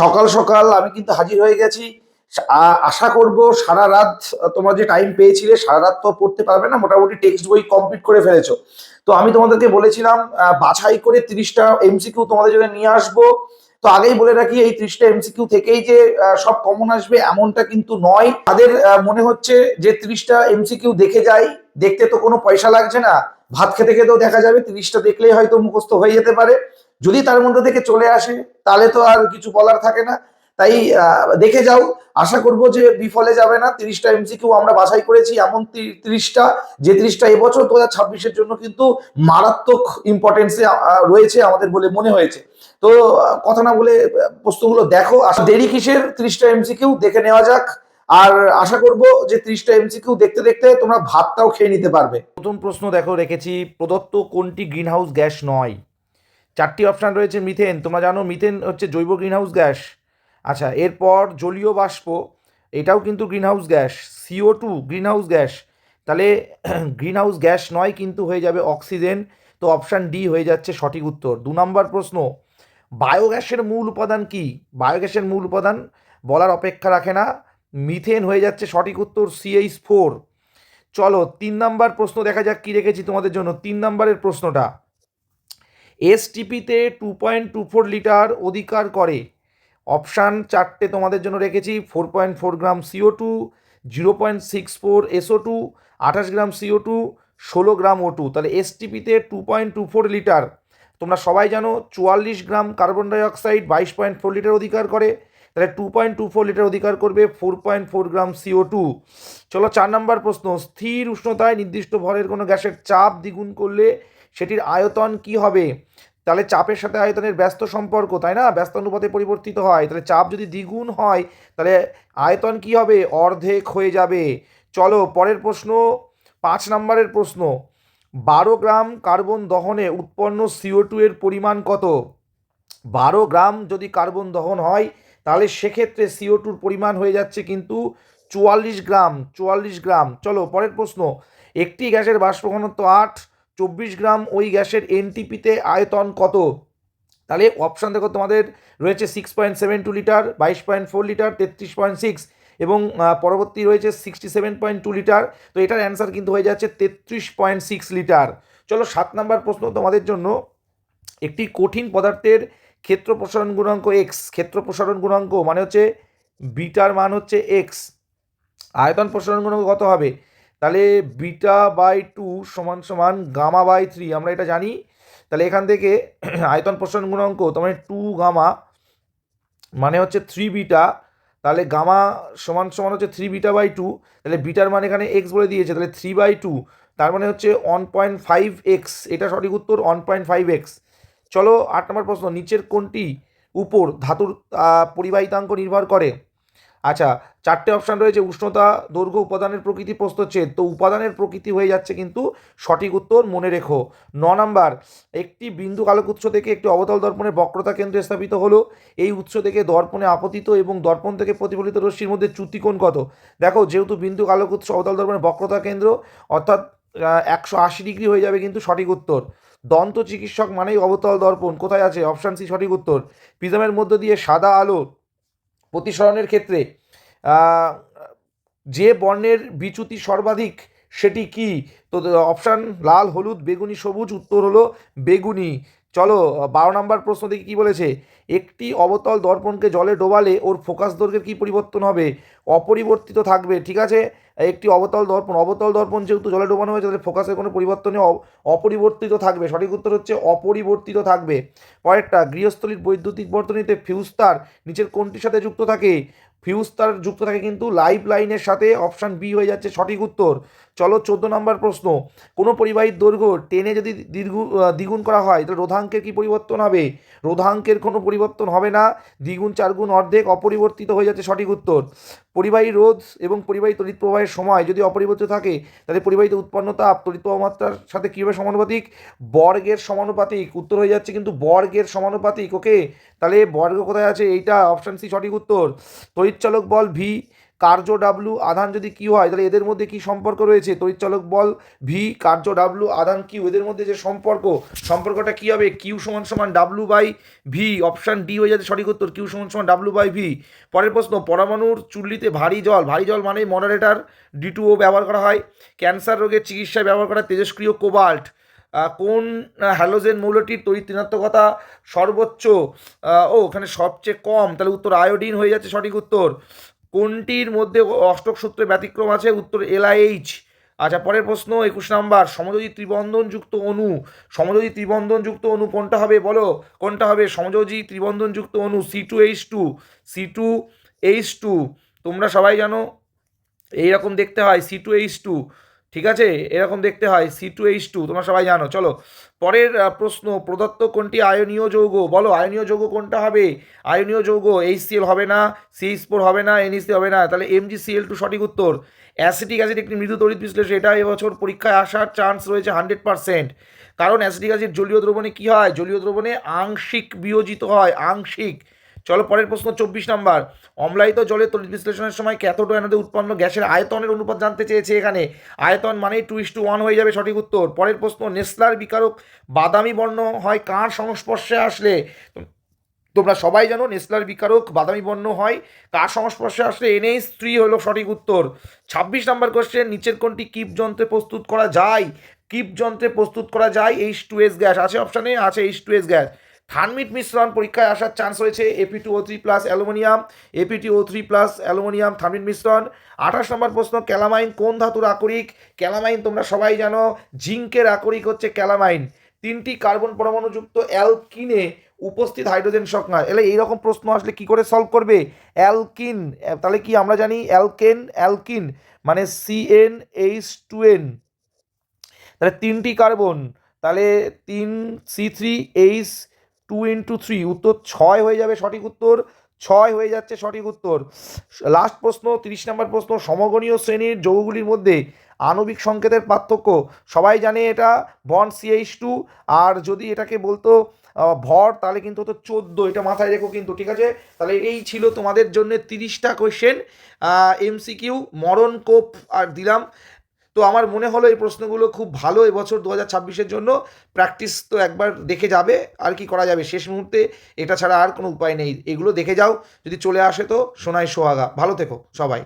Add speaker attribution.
Speaker 1: সকাল সকাল আমি কিন্তু হাজির হয়ে গেছি। আশা করব সারা রাত তোমরা যে টাইম পেয়েছিলে, সারা রাত তো পড়তে পারবে না, মোটামুটি টেক্সট বই কমপ্লিট করে ফেলেছো। তো আমি তোমাদেরকে বলেছিলাম বাছাই করে তিরিশটা এমসিকিউ তোমাদের জন্য নিয়ে আসব। তো আগেই বলে রাখি, এই ত্রিশটা এমসিকিউ থেকেই যে সব কমন আসবে এমনটা কিন্তু নয়। তাদের মনে হচ্ছে যে ত্রিশটা এমসিকিউ দেখে যাই, দেখতে তো কোনো পয়সা লাগছে না। ভাত খেতে খেতেও দেখা যাবে, তিরিশটা দেখলেই হয়তো মুখস্থ হয়ে যেতে পারে। যদি তার মধ্যে থেকে চলে আসে, তাহলে তো আর কিছু বলার থাকে না। তাই দেখে যাও। আশা করব যে বিফলে যাবে না। তিরিশটা এমসিকিউ আমরা বাছাই করেছি, এমন তিরিশটা, যে তিরিশটা এবছর দু হাজার ছাব্বিশের জন্য কিন্তু মারাত্মক ইম্পর্টেন্সে রয়েছে আমাদের বলে মনে হয়েছে। তো, কথা না বলে প্রশ্নগুলো দেখো। দেরি কিসের? তিরিশটা এমসিকিউ দেখে নেওয়া যাক। আর আশা করব যে ত্রিশটা এমসিকিউ দেখতে দেখতে তোমরা ভাতটাও খেয়ে নিতে পারবে। প্রথম প্রশ্ন দেখো, রেখেছি। প্রদত্ত কোনটি গ্রিনহাউস গ্যাস নয়? চারটি অপশান রয়েছে মিথেন। তোমরা জানো মিথেন হচ্ছে জৈব গ্রিনহাউস গ্যাস। আচ্ছা এরপর জলীয় বাষ্প, এটাও কিন্তু greenhouse gas. CO two, greenhouse gas. তাহলে গ্রিনহাউস গ্যাস নয় কিন্তু হয়ে যাবে অক্সিজেন। তো অপশান ডি হয়ে যাচ্ছে সঠিক উত্তর। দু নম্বর প্রশ্ন, বায়োগ্যাসের মূল উপাদান কি? বায়োগ্যাসের মূল উপাদান বলার অপেক্ষা রাখে না। মিথেন হয়ে যাচ্ছে সঠিক উত্তর সিএইচ ফোর। চলো, তিন নাম্বার প্রশ্ন দেখা যাক কি রেখেছি তোমাদের জন্য। তিন নাম্বারের প্রশ্নটা এসটিপিতে two point two four litre অধিকার করে। অপশান চারটে তোমাদের জন্য রেখেছি four point four gram CO two zero point six four SO two আঠাশ গ্রাম সিও টু ষোলো গ্রাম ও টু তাহলে এসটিপিতে two point two four litre. তোমরা সবাই জানো, চুয়াল্লিশ গ্রাম কার্বন ডাইঅক্সাইড বাইশ পয়েন্ট ফোর লিটার অধিকার করে। তাহলে two point two four litre অধিকার করবে four point four gram CO two চলো চার নম্বর প্রশ্ন, স্থির উষ্ণতায় নির্দিষ্ট ভরের কোনো গ্যাসের চাপ দ্বিগুণ করলে সেটির আয়তন কি হবে? তাহলে চাপের সাথে আয়তনের ব্যস্ত সম্পর্ক, তাই না? ব্যস্ত অনুপাতে পরিবর্তিত হয়। তাহলে চাপ যদি দ্বিগুণ হয়, তাহলে আয়তন কি হবে? অর্ধেক হয়ে যাবে। চলো পরের প্রশ্ন, পাঁচ নম্বরের প্রশ্ন, বারো গ্রাম কার্বন দহনে উৎপন্ন সিও টু এর পরিমাণ কত? বারো গ্রাম যদি কার্বন দহন হয় তাহলে সেক্ষেত্রে সিও টুর পরিমাণ হয়ে যাচ্ছে কিন্তু চুয়াল্লিশ গ্রাম চুয়াল্লিশ গ্রাম। চলো, পরের প্রশ্ন। একটি গ্যাসের বাষ্প ঘনত্ব আট, চব্বিশ গ্রাম, ওই গ্যাসের এনটিপিতে আয়তন কত? তাহলে অপশান দেখো তোমাদের রয়েছে six point seven two litre বাইশ পয়েন্ট ফোর লিটার তেত্রিশ পয়েন্ট সিক্স এবং পরবর্তী রয়েছে sixty seven point two litre তো এটার অ্যান্সার কিন্তু হয়ে যাচ্ছে তেত্রিশ পয়েন্ট সিক্স লিটার চলো, সাত নাম্বার প্রশ্ন তোমাদের জন্য। একটি কঠিন পদার্থের ক্ষেত্র প্রসারণ গুণাঙ্ক এক্স ক্ষেত্র প্রসারণ গুণাঙ্ক মানে হচ্ছে বিটার মান হচ্ছে এক্স আয়তন প্রসারণ গুণাঙ্ক কত হবে? তাহলে বিটা বাই টু সমান সমান গামা বাই থ্রি, আমরা এটা জানি। তাহলে এখান থেকে আয়তন প্রসারণ গুণাঙ্ক তোমার টু গামা মানে হচ্ছে থ্রি বিটা। তাহলে গামা সমান সমান হচ্ছে থ্রি বিটা বাই টু, তাহলে বিটার মান এখানে এক্স বলে দিয়েছে, তাহলে থ্রি বাই টু, তার মানে হচ্ছে ওয়ান পয়েন্ট ফাইভ এক্স এটা সঠিক উত্তর ওয়ান পয়েন্ট ফাইভ এক্স চলো আট নম্বর প্রশ্ন, নিচের কোনটি উপর ধাতুর পরিবাহিতাঙ্ক নির্ভর করে? আচ্ছা চারটে অপশান রয়েছে, উষ্ণতা, দৈর্ঘ্য, উপাদানের প্রকৃতি প্রস্তচ্ছেদ। তো উপাদানের প্রকৃতি হয়ে যাচ্ছে কিন্তু সঠিক উত্তর মনে রেখো। ন নাম্বার, একটি বিন্দু আলোক উৎস থেকে একটি অবতল দর্পণের বক্রতা কেন্দ্র স্থাপিত হলো। এই উৎস থেকে দর্পণে আপতিত এবং দর্পণ থেকে প্রতিফলিত রশ্মির মধ্যে চ্যুতিকোণ কত? দেখো, যেহেতু বিন্দু আলোক উৎস, অবতল দর্পণের বক্রতা কেন্দ্র, অর্থাৎ একশো আশি ডিগ্রি হয়ে যাবে কিন্তু সঠিক উত্তর। দন্ত চিকিৎসক মানেই অবতল দর্পণ। কোথায় আছে? অপশান সি, সঠিক উত্তর। প্রিজমের মধ্য দিয়ে সাদা আলো প্রতিসরণের ক্ষেত্রে যে বর্ণের বিচ্যুতি সর্বাধিক, সেটি কি? তো, অপশান লাল, হলুদ, বেগুনি, সবুজ, উত্তর হলো বেগুনি। চলো, বারো নম্বর প্রশ্ন দেখি কী বলেছে? একটি অবতল দর্পণকে জলে ডোবালে ওর ফোকাস দৈর্ঘ্যের কী পরিবর্তন হবে? অপরিবর্তিত থাকবে, ঠিক আছে? একটি অবতল দর্পণ অবতল দর্পণ যেহেতু জলে ডোবানো হয়েছে, তাহলে ফোকাসের কোনো পরিবর্তনে অপরিবর্তিত থাকবে। সঠিক উত্তর হচ্ছে অপরিবর্তিত থাকবে। পরেরটা, গৃহস্থলীর বৈদ্যুতিক বর্তনীতে ফিউজ তার নিচের কোনটির সাথে যুক্ত থাকে। ফিউজ তার যুক্ত থাকে কিন্তু লাইফ লাইনের সাথে অপশান বি হয়ে যাচ্ছে সঠিক উত্তর। চলো চোদ্দ নম্বর প্রশ্ন। কোনো পরিবাহীর দৈর্ঘ্য টেনে যদি দীর্ঘ দ্বিগুণ করা হয়, তাহলে রোধাঙ্কের কি পরিবর্তন হবে? রোধাঙ্কের কোনো পরিবর্তন হবে না। দ্বিগুণ, চারগুণ অর্ধেক অপরিবর্তিত হয়ে যাচ্ছে সঠিক উত্তর। পরিবাহী রোধ এবং পরিবাহী তড়িৎ প্রবাহের সময় যদি অপরিবর্তিত থাকে, তাহলে পরিবাহিত উৎপন্ন তাপ তড়িৎ প্রবাহ মাত্রার সাথে কীভাবে সমানুপাতিক? বর্গের সমানুপাতিক। উত্তর হয়ে যাচ্ছে কিন্তু বর্গের সমানুপাতিক, ওকে? তাহলে বর্গ কোথায় আছে? এইটা অপশান সি সঠিক উত্তর। তড়িৎচালক বল ভি কার্য ডাব্লু আধান যদি কিউ হয়, তাহলে এদের মধ্যে কি সম্পর্ক রয়েছে? তড়িৎচালক বল ভি কার্য ডাব্লু আধান কিউ এদের মধ্যে যে সম্পর্ক, সম্পর্কটা কী হবে? কিউ সমান সমান W by V option D হয়ে যাচ্ছে সঠিক উত্তর কিউ সমান সমান ডাব্লু বাই ভি পরের প্রশ্ন, পরমাণুর চুল্লিতে ভারী জল ভারী জল মানে মডারেটার ডি টু ও ব্যবহার করা হয়। ক্যান্সার রোগের চিকিৎসায় ব্যবহার করা তেজস্ক্রিয় কোবাল্ট কোন হ্যালোজেন মৌলটির তড়িৎ ঋণাত্মকতা সর্বোচ্চ? ও, ওখানে সবচেয়ে কম, তাহলে উত্তর আয়োডিন হয়ে যাচ্ছে সঠিক উত্তর। কোনটির মধ্যে অষ্টক সূত্রে ব্যতিক্রম আছে? উত্তর এলআইএইচ আচ্ছা পরের প্রশ্ন, একুশ নাম্বার, সমযোজী ত্রিবন্ধনযুক্ত অণু, সমযোজী ত্রিবন্ধনযুক্ত অণু কোনটা হবে? বলো, কোনটা হবে? সমযোজী ত্রিবন্ধনযুক্ত অণু C two H two C two H two তোমরা সবাই জানো, এইরকম দেখতে হয় সি টু এইচ টু ঠিক আছে? এরকম দেখতে হয় সি টু এইচ টু তোমরা সবাই জানো। চলো, পরের প্রশ্ন, প্রদত্ত কোনটি আয়নীয় যৌগ? বলো, আয়নীয় যৌগ কোনটা হবে? আয়নীয় যৌগ এইচ সিএল হবে না সিএইচ ফোর হবে না এনইসি হবে না, তাহলে এমজি সিএল টু সঠিক উত্তর। অ্যাসিটিক অ্যাসিড একটি মৃদু তড়িৎ বিশ্লেষণ, এটা এবছর পরীক্ষায় আসার চান্স রয়েছে হান্ড্রেড পার্সেন্ট কারণ অ্যাসিটিক অ্যাসিড জলীয় দ্রবণে কী হয়? জলীয় দ্রবণে আংশিক বিয়োজিত হয়, আংশিক। চলো পরের প্রশ্ন, চব্বিশ নাম্বার। অম্লায়িত জলের তড়িৎ বিশ্লেষণের সময় ক্যাথোড আয়নাতে উৎপন্ন গ্যাসের আয়তনের অনুপাত জানতে চেয়েছে এখানে? আয়তন মানেই টু ইস টু ওয়ান হয়ে যাবে সঠিক উত্তর। পরের প্রশ্ন, নেসলার বিকারক বাদামি বর্ণ হয় কার সংস্পর্শে আসলে? তোমরা সবাই জানো নেসলার বিকারক বাদামি বর্ণ হয় কার সংস্পর্শে আসলে? এনএইচ থ্রি হলো সঠিক উত্তর। ছাব্বিশ নাম্বার কোশ্চেন নিচের কোনটি কিপ যন্ত্রে প্রস্তুত করা যায়? কিপ যন্ত্রে প্রস্তুত করা যায় এইচ টু এস গ্যাস আছে অপশানে আছে H two S gas thermite মিশ্রণ পরীক্ষায় আসার চান্স রয়েছে। AP two O three plus aluminium apt O three plus aluminium thermite মিশ্রণ। আঠাশ নম্বর প্রশ্ন, ক্যালামাইন কোন ধাতুর আকরিক? ক্যালামাইন তোমরা সবাই জানো, জিঙ্কের আকরিক হচ্ছে ক্যালামাইন। তিনটি কার্বন পরমাণুযুক্ত অ্যালকিনে উপস্থিত হাইড্রোজেন সংখ্যা এলে এইরকম প্রশ্ন আসলে কি করে সলভ করবে? অ্যালকিন তাহলে কি আমরা জানি? অ্যালকেন, অ্যালকিন মানে C n H two n তাহলে তিনটি কার্বন, তাহলে তিন C three H two into three উত্তর ছয় হয়ে যাবে সঠিক উত্তর। ছয় হয়ে যাচ্ছে সঠিক উত্তর। লাস্ট প্রশ্ন, তিরিশ নম্বর প্রশ্ন, সমগণীয় শ্রেণির যৌগগুলির মধ্যে আণবিক সংকেতের পার্থক্য। সবাই জানে এটা, বন সিএইচ টু আর যদি এটাকে বলতো ভর, তাহলে কিন্তু হতো চোদ্দ, এটা মাথায় রেখো কিন্তু, ঠিক আছে? তাহলে এই ছিল তোমাদের জন্য তিরিশটা কোয়েশ্চেন এমসিকিউ মরণ কোপ, আর দিলাম। তো আমার মনে হলো এই প্রশ্নগুলো খুব ভালো এবছর দু হাজার ছাব্বিশের জন্য। প্র্যাকটিস তো একবার দেখে যাবে, আর কি করা যাবে? শেষ মুহূর্তে এটা ছাড়া আর কোনো উপায় নেই। এগুলো দেখে যাও, যদি চলে আসে তো সোনায় সোহাগা। ভালো থেকো সবাই।